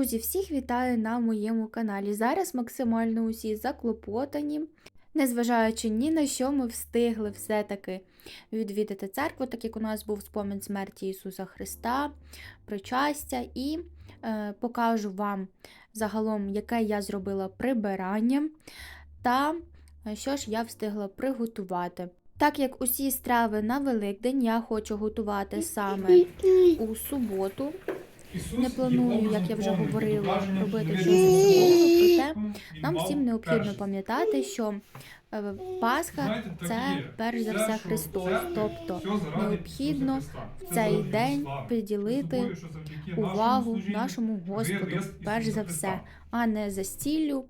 Друзі, всіх вітаю на моєму каналі. Зараз максимально усі заклопотані. Незважаючи ні на що, ми встигли все-таки відвідати церкву, так як у нас був спомин смерті Ісуса Христа, причастя, і е, покажу вам загалом, яке я зробила прибирання та е, що ж я встигла приготувати. Так як усі страви на Великдень я хочу готувати саме у суботу, не планую, як я вже говорила, робити щось проте нам всім необхідно пам'ятати, що е, Пасха це перш за все Христос. Тобто необхідно в цей день приділити увагу нашому Господу, перш за все, а не застіллю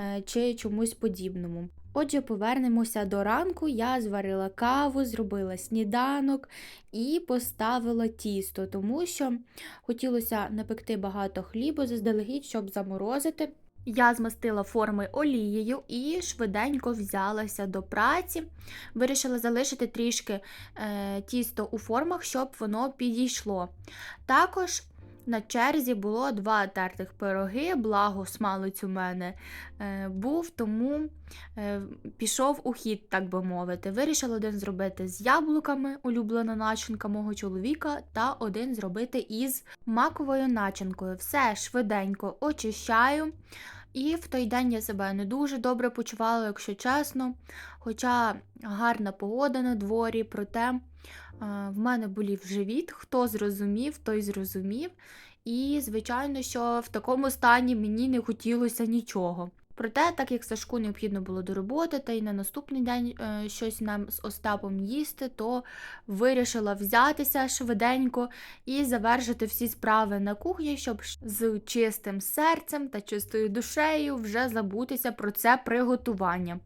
е, чи чомусь подібному. Отже, повернемося до ранку. Я зварила каву, зробила сніданок і поставила тісто, тому що хотілося напекти багато хлібу заздалегідь, щоб заморозити. Я змастила форми олією і швиденько взялася до праці. Вирішила залишити трішки е, тісто у формах, щоб воно підійшло. Також на черзі було два тертих пироги, благо смалець у мене е, був, тому е, пішов у хід, так би мовити. Вирішила один зробити з яблуками, улюблена начинка мого чоловіка, та один зробити із маковою начинкою. Все швиденько очищаю. І в той день я себе не дуже добре почувала, якщо чесно. Хоча гарна погода на дворі, проте е, в мене болів живіт. Хто зрозумів, той зрозумів. І, звичайно, що в такому стані мені не хотілося нічого. Проте, так як Сашку необхідно було до роботи, та й на наступний день е, щось нам з Остапом їсти, то вирішила взятися швиденько і завершити всі справи на кухні, щоб з чистим серцем та чистою душею вже забутися про це приготування.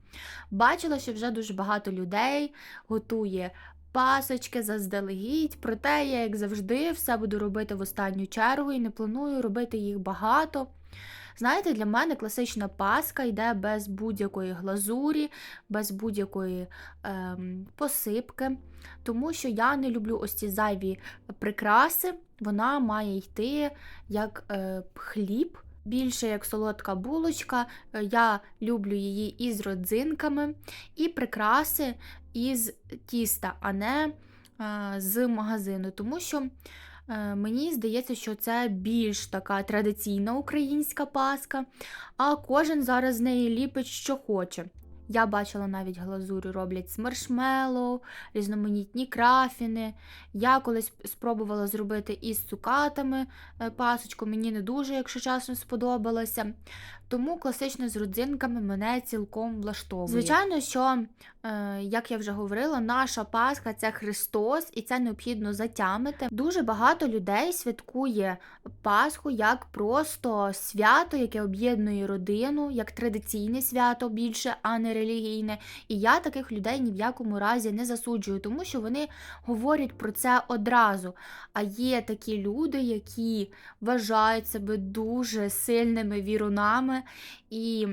Бачила, що вже дуже багато людей готує. Пасочки заздалегідь, проте я, як завжди, все буду робити в останню чергу і не планую робити їх багато. Знаєте, для мене класична паска йде без будь-якої глазурі, без будь-якої ем, посипки, тому що я не люблю ось ці зайві прикраси. Вона має йти як е, хліб, більше як солодка булочка. Е, Я люблю її із родзинками, і прикраси із тіста, а не е, з магазину. Тому що Е, Мені здається, що це більш така традиційна українська паска, а кожен зараз з неї ліпить, що хоче. Я бачила навіть глазурю роблять з маршмеллоу, різноманітні крафіни. Я колись спробувала зробити із цукатами е, пасочку, мені не дуже, якщо чесно, сподобалося. Тому класично з родзинками мене цілком влаштовує. Звичайно, що, е, як я вже говорила, наша Пасха це Христос, і це необхідно затямити. Дуже багато людей святкує Пасху як просто свято, яке об'єднує родину, як традиційне свято більше, а не релігійне. І я таких людей ні в якому разі не засуджую, тому що вони говорять про це одразу. А є такі люди, які вважають себе дуже сильними вірунами і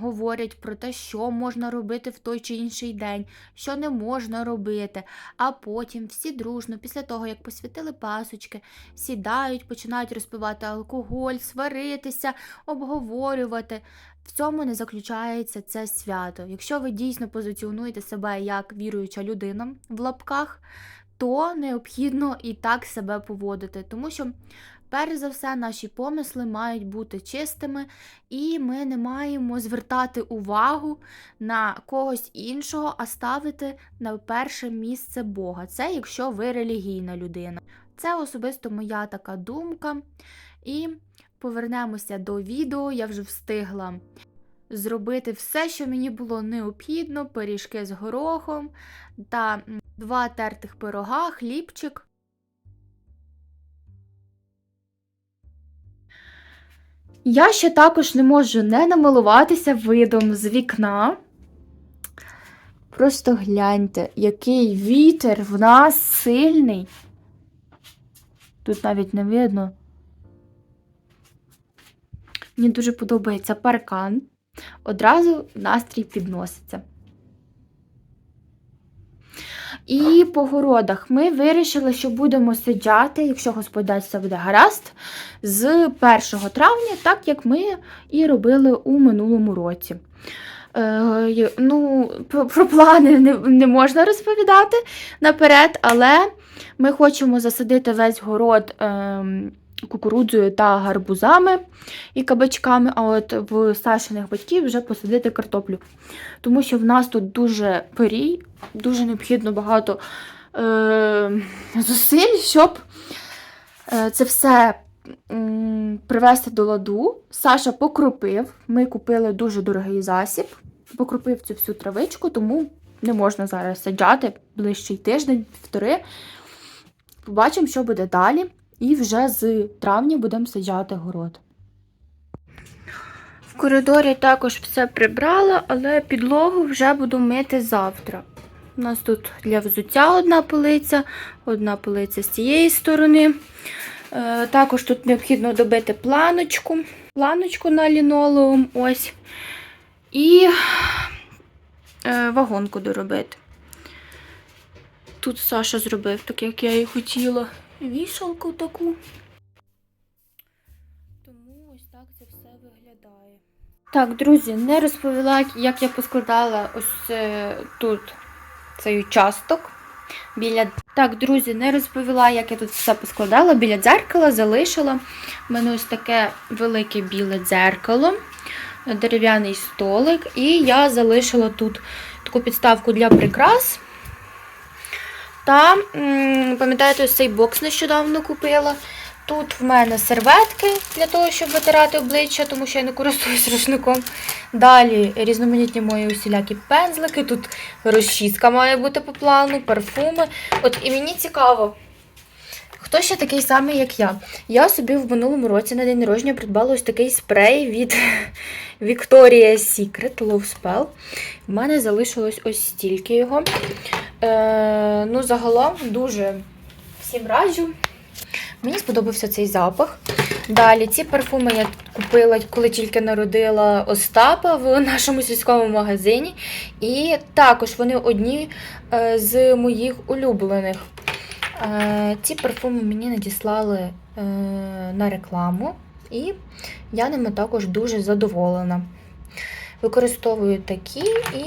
говорять про те, що можна робити в той чи інший день, що не можна робити. А потім всі дружно, після того, як посвятили пасочки, сідають, починають розпивати алкоголь, сваритися, обговорювати. В цьому не заключається це свято. Якщо ви дійсно позиціонуєте себе як віруюча людина в лапках, то необхідно і так себе поводити, тому що Перш за все, наші помисли мають бути чистими, і ми не маємо звертати увагу на когось іншого, а ставити на перше місце Бога. Це якщо ви релігійна людина. Це особисто моя така думка. І повернемося до відео. Я вже встигла зробити все, що мені було необхідно: пиріжки з горохом та два тертих пирога, хлібчик. Я ще також не можу не намилуватися видом з вікна. Просто гляньте, який вітер в нас сильний. Тут навіть не видно. Мені дуже подобається паркан. Одразу настрій підноситься. І по городах ми вирішили, що будемо сиджати, якщо все буде гаразд, з 1 травня, так як ми і робили у минулому році. Е, ну, про, про плани не, не можна розповідати наперед, але ми хочемо засадити весь город ем, кукурудзою та гарбузами і кабачками, а от в Сашиних батьків вже посадити картоплю. Тому що в нас тут дуже порій, дуже необхідно багато е, зусиль, щоб е, це все привести до ладу. Саша покропив. Ми купили дуже дорогий засіб, покропив цю всю травичку, тому не можна зараз саджати ближчий тиждень, півтори. Побачимо, що буде далі. І вже з травня будемо саджати город. В коридорі також все прибрала, але підлогу вже буду мити завтра. У нас тут для взуття одна полиця, одна полиця з цієї сторони. Е, також тут необхідно добити планочку, планочку на лінолеум, ось. І е, вагонку доробити. Тут Саша зробив, так як я і хотіла, вішалку таку. Тому ось так це все виглядає. Так, друзі, не розповіла, як я поскладала ось е, тут цей участок. Біля... Так, друзі, не розповіла, як я тут все поскладала. Біля дзеркала залишила. У мене ось таке велике біле дзеркало, дерев'яний столик, і я залишила тут таку підставку для прикрас. Та, пам'ятаєте, ось цей бокс нещодавно купила. Тут в мене серветки для того, щоб витирати обличчя, тому що я не користуюсь рушником. Далі різноманітні мої усілякі пензлики. Тут розчіска має бути по плану, парфуми. От і мені цікаво, хто ще такий самий, як я. Я собі в минулому році на день народження придбала ось такий спрей від Victoria's Secret Love Spell. В мене залишилось ось стільки його. Е, ну, загалом дуже всім раджу. Мені сподобався цей запах. Далі ці парфуми я купила, коли тільки народила Остапа в нашому сільському магазині. І також вони одні е, з моїх улюблених. Е, ці парфуми мені надіслали на рекламу, і я ними також дуже задоволена. Використовую такі і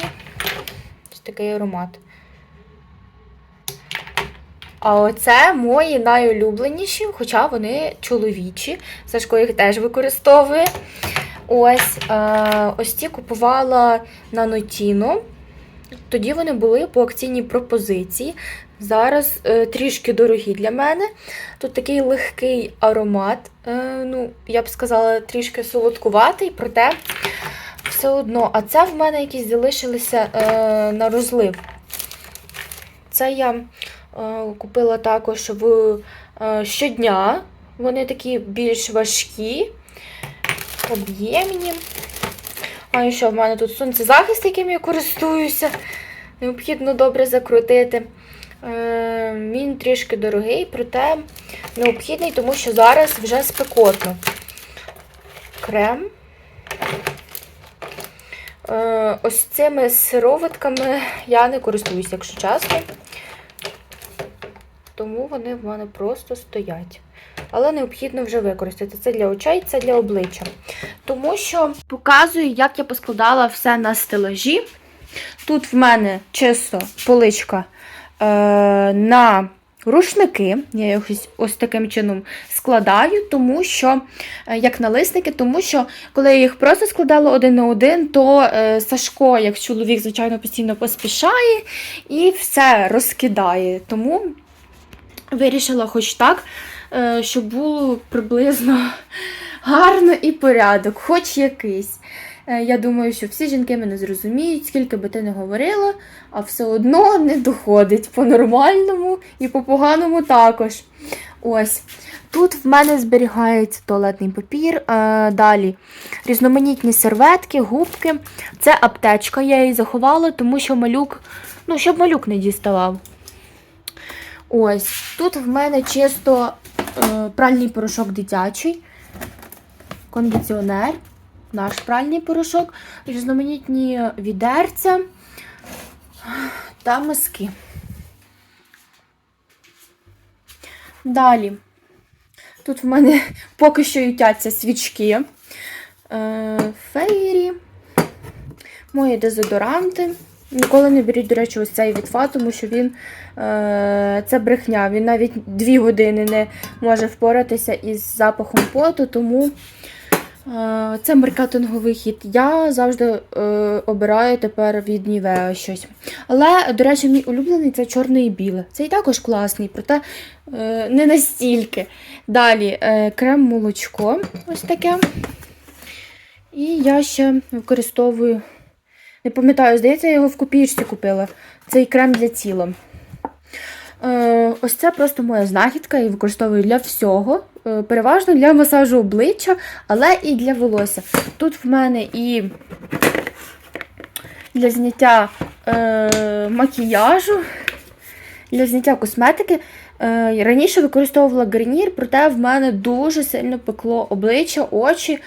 ось такий аромат. А оце мої найулюбленіші, хоча вони чоловічі. Сашко їх теж використовує. Ось е, ось ці купувала на Нотіно. Тоді вони були по акційній пропозиції. Зараз е, трішки дорогі для мене. Тут такий легкий аромат. Е, ну, я б сказала, трішки солодкуватий, проте все одно. А це в мене якісь залишилися на розлив. Це я купила також в е, щодня. Вони такі більш важкі, об'ємні. А що, в мене тут сонцезахист, яким я користуюся. Необхідно добре закрутити. Е, він трішки дорогий, проте необхідний, тому що зараз вже спекотно. Крем. Е, ось цими сироватками я не користуюся, якщо чесно. Тому вони в мене просто стоять. Але необхідно вже використати. Це для очей, це для обличчя. Тому що показую, як я поскладала все на стелажі. Тут в мене чисто поличка е, на рушники. Я їх ось, таким чином складаю, тому що, е, як налисники, тому що коли я їх просто складала один на один, то е, Сашко, як чоловік, звичайно, постійно поспішає і все розкидає. Тому вирішила хоч так, е, щоб було приблизно гарно і порядок, хоч якийсь. Е, Я думаю, що всі жінки мене зрозуміють, скільки би ти не говорила, а все одно не доходить по-нормальному і по-поганому також. Ось. Тут в мене зберігається туалетний папір. е, Далі різноманітні серветки, губки. Це аптечка, я її заховала, тому що малюк, ну, щоб малюк не діставав. Ось, тут в мене чисто е, пральний порошок дитячий, кондиціонер, наш пральний порошок, різноманітні відерця та миски. Далі, тут в мене поки що ютяться свічки, е, фейрі, мої дезодоранти. Ніколи не беріть, до речі, ось цей від Фа, тому що він е, це брехня. Він навіть дві години не може впоратися із запахом поту, тому е, це маркетинговий хід. Я завжди е, обираю тепер від Нівеа щось. Але, до речі, мій улюблений це чорний і біле. Цей також класний, проте е, не настільки. Далі е, крем молочко. Ось таке. І я ще використовую. Не пам'ятаю, здається, я його в копійці купила. Цей крем для тіла. Е, ось це просто моя знахідка і використовую для всього. Е, переважно для масажу обличчя, але і для волосся. Тут в мене і для зняття е, макіяжу, для зняття косметики. Е, раніше використовувала гарнір, проте в мене дуже сильно пекло обличчя, очі. Е,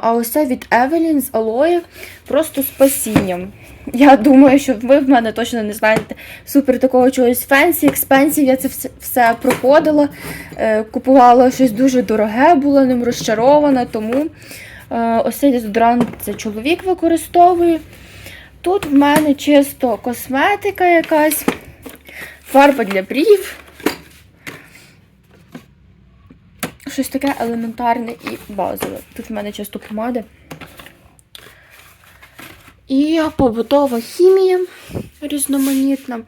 а ось від Evelyn з алоє просто спасінням. Я думаю, що ви в мене точно не знаєте супер такого чогось фенсі, експенсів. Я це все, проходила, е, купувала щось дуже дороге, була ним розчарована, тому ось цей дезодорант це чоловік використовує. Тут в мене чисто косметика якась, фарба для брів. Щось таке елементарне і базове. Тут в мене чисто помади. І побутова хімія різноманітна.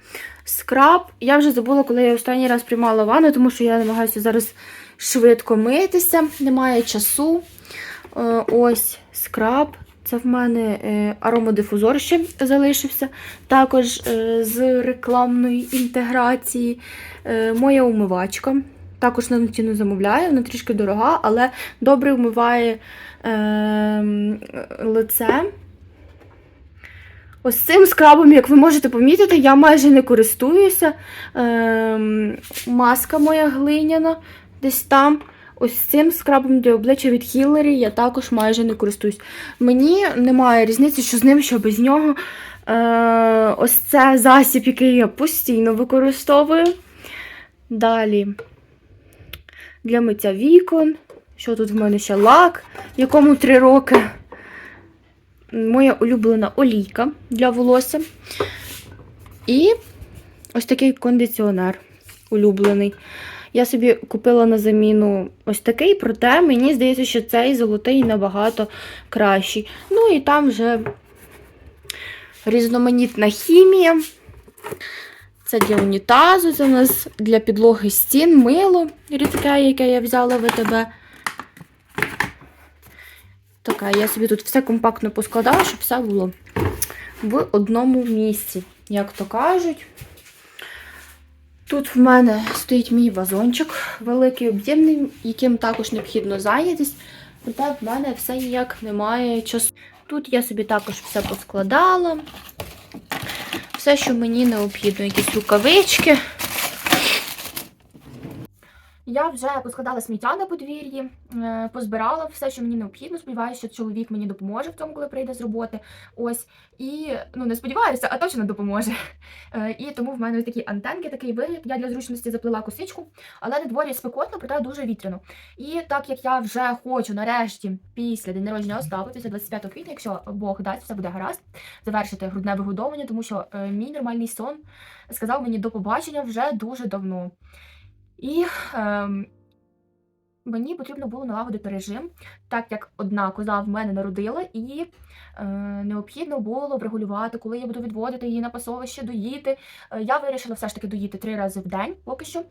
Скраб. Я вже забула, коли я останній раз приймала ванну, тому що я намагаюся зараз швидко митися, немає часу. Е, Ось скраб. Це в мене е, аромадифузор ще залишився. Також е, з рекламної інтеграції. Моя умивачка. Також на ціну замовляю, вона трішки дорога, але добре вмиває е, лице. Ось цим скрабом, як ви можете помітити, я майже не користуюся. Ем, маска моя глиняна десь там. Ось цим скрабом для обличчя від Хіллері я також майже не користуюсь. Мені немає різниці, що з ним, що без нього. Е, ось це засіб, який я постійно використовую. Далі для миття вікон. Що тут в мене ще лак, якому 3 роки моя улюблена олійка для волосся. І ось такий кондиціонер улюблений. Я собі купила на заміну ось такий, проте мені здається, що цей золотий набагато кращий. Ну і там вже різноманітна хімія. Це для унітазу, це у нас для підлоги стін, мило рідке, яке я взяла в ВТБ. Така, я собі тут все компактно поскладала, щоб все було в одному місці, як то кажуть. Тут в мене стоїть мій вазончик, великий об'ємний, яким також необхідно зайнятися. Проте в мене все ніяк немає часу. Тут я собі також все поскладала. Все, що мені необхідно, якісь рукавички. Я вже поскладала сміття на подвір'ї, е, позбирала все, що мені необхідно. Сподіваюся, що чоловік мені допоможе в тому, коли прийде з роботи. Ось. І ну не сподіваюся, а точно допоможе. Е, І тому в мене ось такі антенки, такий вигляд. Я для зручності заплела косичку, але на дворі спекотно, проте дуже вітряно. І так як я вже хочу нарешті після день народження Остапа, після 25 квітня, якщо Бог дасть, все буде гаразд, завершити грудне вигодовування, тому що е, мій нормальний сон сказав мені до побачення вже дуже давно. І ем, мені потрібно було налагодити режим, так як одна коза в мене народила, і е, необхідно було врегулювати, коли я буду відводити її на пасовище, доїти. Е, я вирішила все ж таки доїти три рази в день поки що.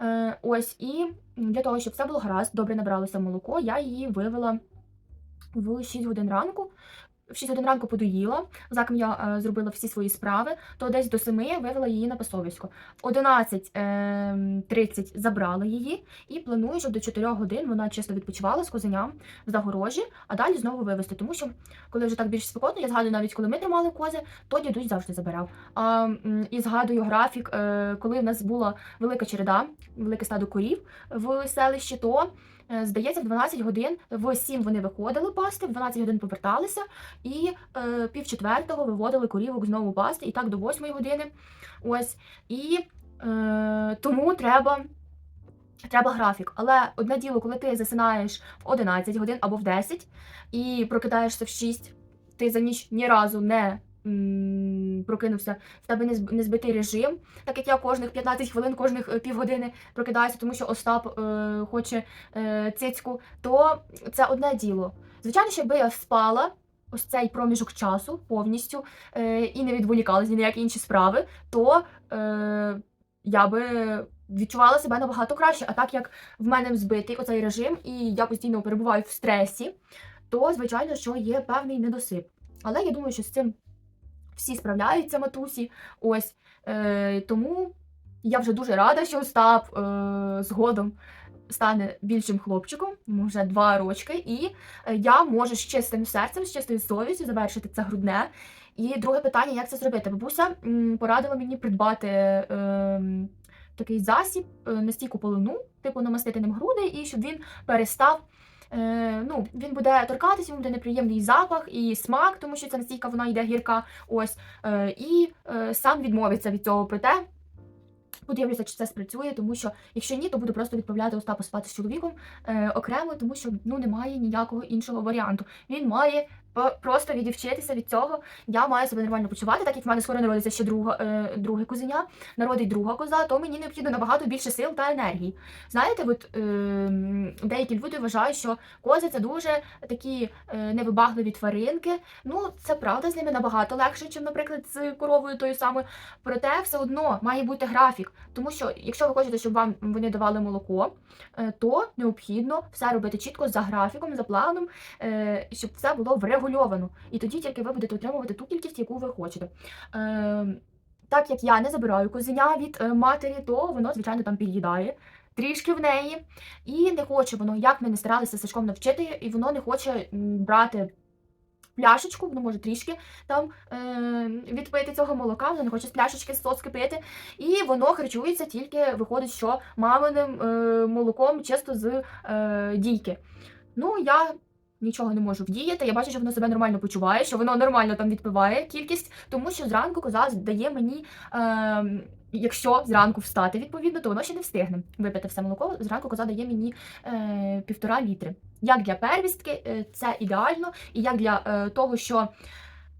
Е, ось, і для того, щоб все було гаразд, добре набралося молоко, я її вивела в 6 годин ранку. В 6 годин ранку подоїла, заком я е, зробила всі свої справи, то десь до 7 вивела її на пасовисько. В 11.30 забрала її і планую, щоб до 4 годин вона чисто відпочивала з козеням в загорожі, а далі знову вивезти. Тому що, коли вже так більш спекотно, я згадую навіть коли ми тримали кози, то дідусь завжди забирав. А, і згадую графік, е, коли в нас була велика череда, велике стадо корів в селищі, то е, здається, в 12 годин в 7 вони виходили пасти, в 12 годин поверталися, і е, пів четвертого виводили корівок знову пасти, і так до 8 години. Ось. І е, тому треба Треба графік. Але одне діло, коли ти засинаєш в 11 годин або в 10 і прокидаєшся в 6, ти за ніч ні разу не прокинувся, в тебе не, збитий режим, так як я кожних 15 хвилин, кожних е, півгодини прокидаюся, тому що Остап е, хоче е, цицьку, то це одне діло. Звичайно, що якби я спала ось цей проміжок часу повністю е, і не відволікалася ні на які інші справи, то е, я би відчувала себе набагато краще. А так як в мене збитий оцей режим, і я постійно перебуваю в стресі, то звичайно, що є певний недосип. Але я думаю, що з цим всі справляються матусі. Ось е, тому я вже дуже рада, що Остап е, згодом стане більшим хлопчиком, йому вже два рочки, і е, я можу з чистим серцем, з чистою совістю завершити це грудне. І друге питання, як це зробити? Бабуся порадила мені придбати е, такий засіб, е, настійку полину, типу намастити ним груди, і щоб він перестав. Е, ну, він буде торкатися, йому буде неприємний запах і смак, тому що ця настійка вона йде гірка. Ось е, і е, сам відмовиться від цього. Проте подивлюся, чи це спрацює, тому що якщо ні, то буду просто відправляти Остапа спати з чоловіком е, окремо, тому що ну немає ніякого іншого варіанту. Він має просто відівчитися від цього. Я маю себе нормально почувати, так як в мене скоро народиться ще друга, е, друге козеня, народить друга коза, то мені необхідно набагато більше сил та енергії. Знаєте, от е, деякі люди вважають, що кози це дуже такі е, невибагливі тваринки. Ну, це правда, з ними набагато легше, ніж, наприклад, з коровою тою самою. Проте все одно має бути графік. Тому що, якщо ви хочете, щоб вам вони давали молоко, е, то необхідно все робити чітко за графіком, за планом, е, щоб все було врегульовано. І тоді тільки ви будете отримувати ту кількість, яку ви хочете. Е, Так як я не забираю козеня від е, матері, то воно, звичайно, там під'їдає. Трішки в неї, і не хоче воно, як ми не старалися Сашком навчити, і воно не хоче брати пляшечку, воно може трішки там е, відпити цього молока, воно не хоче з пляшечки з соски пити, і воно харчується тільки, виходить, що маминим е, молоком чисто з е, дійки. Ну, я нічого не можу вдіяти. Я бачу, що воно себе нормально почуває, що воно нормально там відпиває кількість, тому що зранку коза дає мені. Е, Якщо зранку встати, відповідно, то воно ще не встигне випити все молоко. Зранку коза дає мені е, півтора літри. Як для первістки, е, це ідеально, і як для е, того, що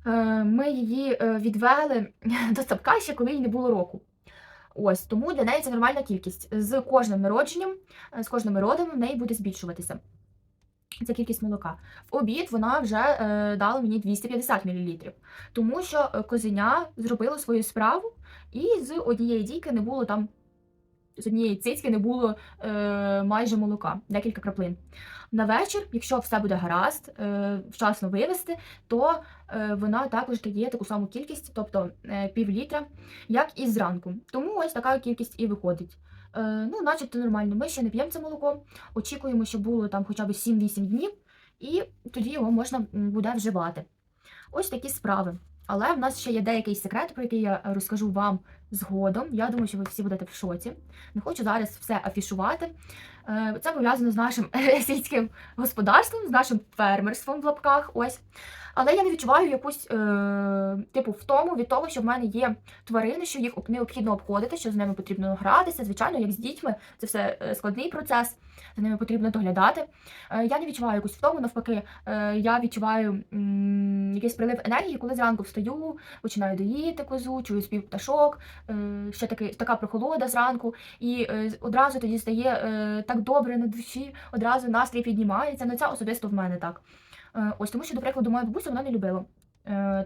е, ми її е, відвели до цапка ще коли їй не було року. Ось тому для неї це нормальна кількість. З кожним народженням, е, з кожним родом в неї буде збільшуватися. Ця кількість молока. В обід вона вже е, дала мені 250 мл, тому що е, козеня зробило свою справу, і з однієї дійки не було там, з однієї цицьки не було е, майже молока, декілька краплин. На вечір, якщо все буде гаразд, е, вчасно вивести, то е, вона також дає таку саму кількість, тобто е, пів літра, як і зранку. Тому ось така кількість і виходить. Е, ну, начебто нормально. Ми ще не п'ємо це молоко, очікуємо, щоб було там хоча б 7-8 днів, і тоді його можна буде вживати. Ось такі справи. Але в нас ще є деякий секрет, про який я розкажу вам згодом. Я думаю, що ви всі будете в шоці. Не хочу зараз все афішувати. Е, Це пов'язано з нашим сільським господарством, з нашим фермерством в лапках. Ось. Але я не відчуваю якусь е, типу втому від того, що в мене є тварини, що їх необхідно обходити, що з ними потрібно гратися. Звичайно, як з дітьми, це все е, складний процес, за ними потрібно доглядати. Е, я не відчуваю якусь втому, навпаки, е, я відчуваю якийсь прилив енергії, коли зранку встаю, починаю доїти козу, чую спів пташок, е, ще таки, така прохолода зранку, і одразу тоді стає так добре на душі, одразу настрій піднімається. Ну це особисто в мене так. Ось тому, що, до прикладу, моя бабуся вона не любила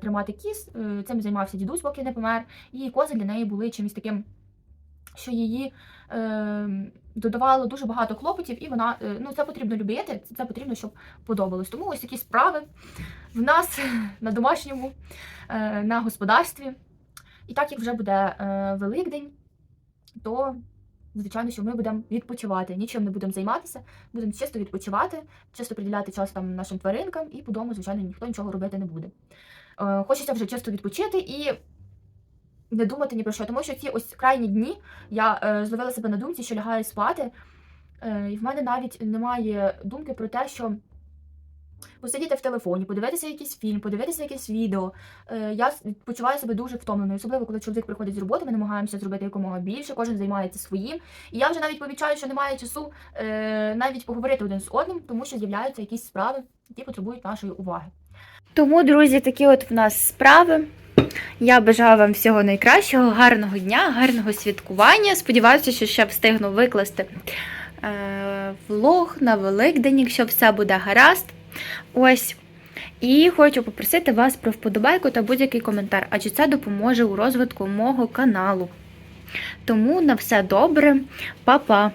тримати кіз. Цим займався дідусь, поки не помер. І кози для неї були чимось таким, що її е, додавало дуже багато клопотів, і вона е, ну це потрібно любити, це потрібно, щоб подобалось. Тому ось такі справи в нас на домашньому, е, на господарстві. І так як вже буде е, Великдень, то звичайно, що ми будемо відпочивати, нічим не будемо займатися, будемо чисто відпочивати, чисто приділяти час там нашим тваринкам, і по дому, звичайно, ніхто нічого робити не буде. Хочеться вже чисто відпочити і не думати ні про що, тому що ці ось крайні дні я е, зловила себе на думці, що лягаю спати, е, і в мене навіть немає думки про те, що посидіти в телефоні, подивитися якийсь фільм, подивитися якесь відео. Е, я почуваю себе дуже втомленою, особливо коли чоловік приходить з роботи, ми намагаємося зробити якомога більше, кожен займається своїм. І я вже навіть помічаю, що немає часу е, навіть поговорити один з одним, тому що з'являються якісь справи, які потребують нашої уваги. Тому, друзі, такі от в нас справи. Я бажаю вам всього найкращого, гарного дня, гарного святкування. Сподіваюся, що ще встигну викласти е, влог на Великдень, якщо все буде гаразд. Ось. І хочу попросити вас про вподобайку та будь-який коментар, адже це допоможе у розвитку мого каналу. Тому на все добре, Па-па!